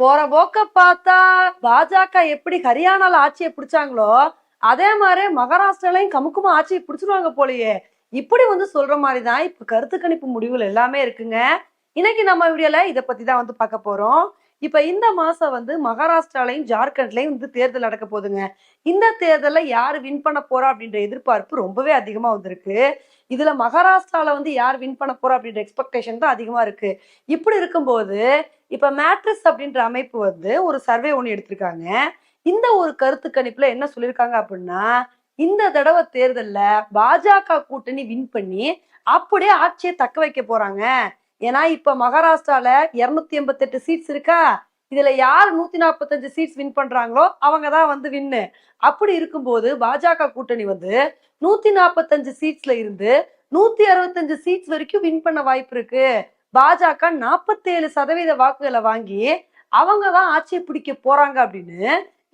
போற போக்க பார்த்தா பாஜக எப்படி ஹரியானால ஆட்சியை பிடிச்சாங்களோ அதே மாதிரி மகாராஷ்டிராலையும் கமுக்குமா ஆட்சியை பிடிச்சிருவாங்க போலயே. இப்படி வந்து சொல்ற மாதிரி தான் இப்ப கருத்து கணிப்பு முடிவுகள் எல்லாமே இருக்குங்க. இன்னைக்கு நம்ம வீடியோல இதை பத்தி தான் வந்து பார்க்க போறோம். இப்ப இந்த மாசம் வந்து மகாராஷ்டிராலையும் ஜார்க்கண்ட்லயும் வந்து தேர்தல் நடக்க போகுதுங்க. இந்த தேர்தலில் யார் வின் பண்ண போறா அப்படின்ற எதிர்பார்ப்பு ரொம்பவே அதிகமா வந்திருக்கு. இதுல மகாராஷ்டிரால வந்து யார் வின் பண்ண போறா அப்படின்ற எக்ஸ்பெக்டேஷன் தான் அதிகமா இருக்கு. இப்படி இருக்கும்போது இப்ப மேட்ரிஸ் அப்படின்ற அமைப்பு வந்து ஒரு சர்வே ஒன்று எடுத்திருக்காங்க. இந்த ஒரு கருத்து கணிப்புல என்ன சொல்லியிருக்காங்க அப்படின்னா இந்த தடவை தேர்தல்ல பாஜக கூட்டணி வின் பண்ணி அப்படியே ஆட்சியை தக்க வைக்க போறாங்க. ஏன்னா இப்ப மகாராஷ்டிரால இருநூத்தி எண்பத்தெட்டு சீட்ஸ் இருக்கா? இதுல யார் நூத்தி நாற்பத்தஞ்சு சீட்ஸ் வின் பண்றாங்களோ அவங்க தான் வந்து வின்னு அப்படி இருக்கும்போது பாஜக கூட்டணி வந்து நூத்தி நாற்பத்தஞ்சு சீட்ஸ்ல இருந்து நூத்தி அறுபத்தஞ்சு சீட்ஸ் வரைக்கும் வின் பண்ண வாய்ப்பு இருக்கு. பாஜக நாற்பத்தேழு சதவீத வாக்குகளை வாங்கி அவங்க தான் ஆட்சியை பிடிக்க போறாங்க அப்படின்னு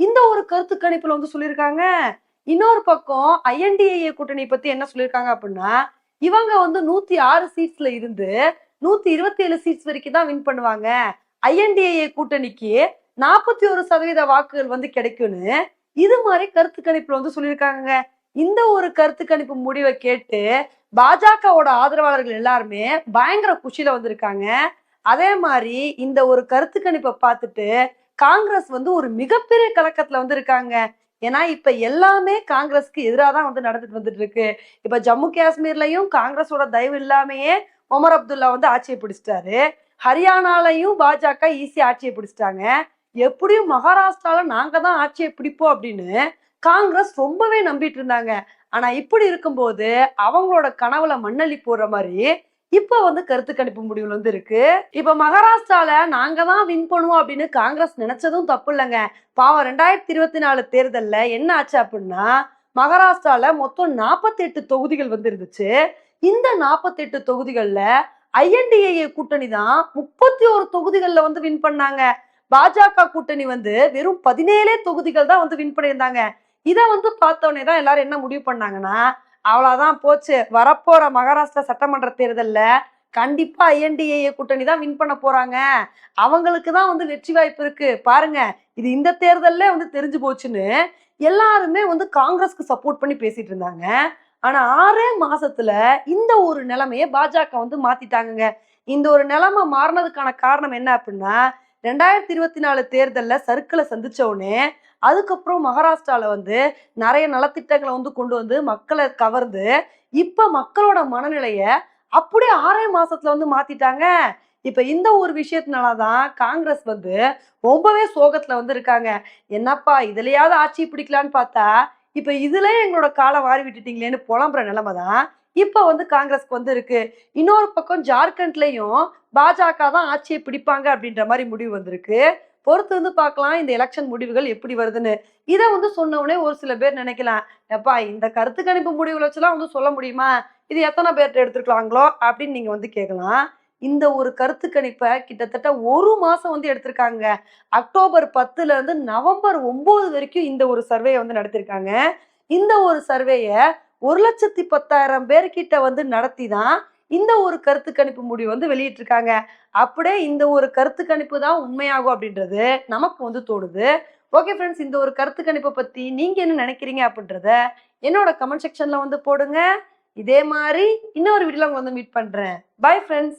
இந்த ஒரு கருத்து கணிப்புல வந்து சொல்லியிருக்காங்க. இன்னொரு பக்கம் ஐஎன்டிஏ கூட்டணி பத்தி என்ன சொல்லியிருக்காங்க அப்படின்னா இவங்க வந்து நூத்தி ஆறு சீட்ஸ்ல இருந்து நூத்தி இருபத்தி ஏழு சீட்ஸ் வரைக்கும் தான் வின் பண்ணுவாங்க. ஐஎன்டிஏ கூட்டணிக்கு நாற்பத்தி ஒரு சதவீத வாக்குகள் வந்து கிடைக்கும்னு இது மாதிரி கருத்து கணிப்புல வந்து சொல்லியிருக்காங்க. இந்த ஒரு கருத்து கணிப்பு முடிவை கேட்டு பாஜகவோட ஆதரவாளர்கள் எல்லாருமே பயங்கர குஷியில வந்திருக்காங்க. அதே மாதிரி இந்த ஒரு கருத்து கணிப்பை பார்த்துட்டு காங்கிரஸ் வந்து ஒரு மிகப்பெரிய கலக்கத்துல வந்து இருக்காங்க ஏன்னா இப்ப எல்லாமே காங்கிரஸ்க்கு எதிராக தான் வந்து நடந்துட்டு வந்துட்டு இருக்கு இப்ப ஜம்மு காஷ்மீர்லயும் காங்கிரஸோட தயவு இல்லாமையே ஒமர் அப்துல்லா வந்து ஆட்சியை பிடிச்சிட்டாரு. ஹரியானாலையும் பாஜக ஈஸி ஆட்சியை பிடிச்சிட்டாங்க. எப்படியும் மகாராஷ்டிரால நாங்க தான் ஆட்சியை பிடிப்போம் அப்படின்னு காங்கிரஸ் ரொம்பவே நம்பிட்டு இருந்தாங்க. ஆனா இப்படி இருக்கும்போது அவங்களோட கனவுல மண்ணள்ளி போடுற மாதிரி இப்ப வந்து கருத்து கணிப்பு முடிவுல வந்து இருக்கு. இப்ப மகாராஷ்டிரால நாங்க தான் வின் பண்ணுவோம் அப்படின்னு காங்கிரஸ் நினைச்சதும் தப்பு இல்லைங்க. பாவம் ரெண்டாயிரத்தி இருபத்தி நாலு தேர்தல்ல என்ன ஆச்சு அப்படின்னா மகாராஷ்டிரால மொத்தம் நாற்பத்தி எட்டு தொகுதிகள் வந்து இருந்துச்சு. இந்த நாற்பத்தி எட்டு தொகுதிகள்ல ஐஎன்டிஏ கூட்டணி தான் முப்பத்தி ஒரு தொகுதிகளில் வந்து வின் பண்ணாங்க. பாஜக கூட்டணி வந்து வெறும் பதினேழே தொகுதிகள் தான் வந்து வின் பண்ணியிருந்தாங்க. இதை வந்து பார்த்தோன்னே தான் எல்லாரும் என்ன முடிவு பண்ணாங்கன்னா அவ்வளோதான் போச்சு. வரப்போற மகாராஷ்டிரா சட்டமன்ற தேர்தலில் கண்டிப்பா ஐஎன்டிஏ கூட்டணி தான் வின் பண்ண போறாங்க. அவங்களுக்கு தான் வந்து வெற்றி வாய்ப்பு இருக்கு. பாருங்க இது இந்த தேர்தல்ல வந்து தெரிஞ்சு போச்சுன்னு எல்லாருமே வந்து காங்கிரஸ்க்கு சப்போர்ட் பண்ணி பேசிட்டு இருந்தாங்க. ஆனா ஆறே மாசத்துல இந்த ஒரு நிலைமையை பாஜக வந்து மாற்றிட்டாங்கங்க இந்த ஒரு நிலைமை மாறினதுக்கான காரணம் என்ன அப்படின்னா ரெண்டாயிரத்தி இருபத்தி நாலு தேர்தலில் சர்க்கிளை சந்திச்ச அதுக்கப்புறம் மகாராஷ்டிராவில் வந்து நிறைய நலத்திட்டங்களை வந்து கொண்டு வந்து மக்களை கவர்ந்து இப்போ மக்களோட மனநிலையை அப்படியே ஆறே மாசத்துல வந்து மாத்திட்டாங்க. இப்ப இந்த ஒரு விஷயத்தினால தான் காங்கிரஸ் வந்து ரொம்பவே சோகத்துல வந்து இருக்காங்க. என்னப்பா இதுலயாவது ஆட்சி பிடிக்கலான்னு பார்த்தா இப்ப இதுலேயே எங்களோட காலை வாரி விட்டுட்டீங்களேன்னு புலம்புற நிலைமை தான் இப்போ வந்து காங்கிரஸ்க்கு வந்து இருக்கு இன்னொரு பக்கம் ஜார்க்கண்ட்லயும் பாஜக தான் ஆட்சியை பிடிப்பாங்க அப்படின்ற மாதிரி முடிவு வந்திருக்கு. பொறுத்து வந்து பார்க்கலாம் இந்த எலெக்ஷன் முடிவுகள் எப்படி வருதுன்னு. இதை வந்து சொன்ன ஒரு சில பேர் நினைக்கலாம் எப்பா இந்த கருத்து கணிப்பு முடிவுகளை வச்சுலாம் வந்து சொல்ல முடியுமா? இது எத்தனை பேர்கிட்ட எடுத்துருக்கலாங்களோ? அப்படின்னு நீங்க வந்து கேட்கலாம் இந்த ஒரு கருத்து கணிப்பை கிட்டத்தட்ட ஒரு மாசம் வந்து எடுத்திருக்காங்க. அக்டோபர் பத்துல இருந்து நவம்பர் ஒன்பது வரைக்கும் இந்த ஒரு சர்வேயை வந்து நடத்திருக்காங்க. இந்த ஒரு சர்வேயை ஒரு லட்சத்தி பத்தாயிரம் பேர்கிட்ட வந்து நடத்தி தான் இந்த ஒரு கருத்து கணிப்பு முடிவு வந்து வெளியிட்டிருக்காங்க. அப்படியே இந்த ஒரு கருத்து கணிப்பு தான் உண்மையாகும் அப்படின்றது நமக்கு வந்து தோணுது. ஓகே ஃப்ரெண்ட்ஸ் இந்த ஒரு கருத்து கணிப்பை பற்றி நீங்கள் என்ன நினைக்கிறீங்க அப்படின்றத என்னோட கமெண்ட் செக்ஷனில் வந்து போடுங்க. இதே மாதிரி இன்னொரு வீடியோவில் உங்களை வந்து மீட் பண்ணுறேன் பை ஃப்ரெண்ட்ஸ்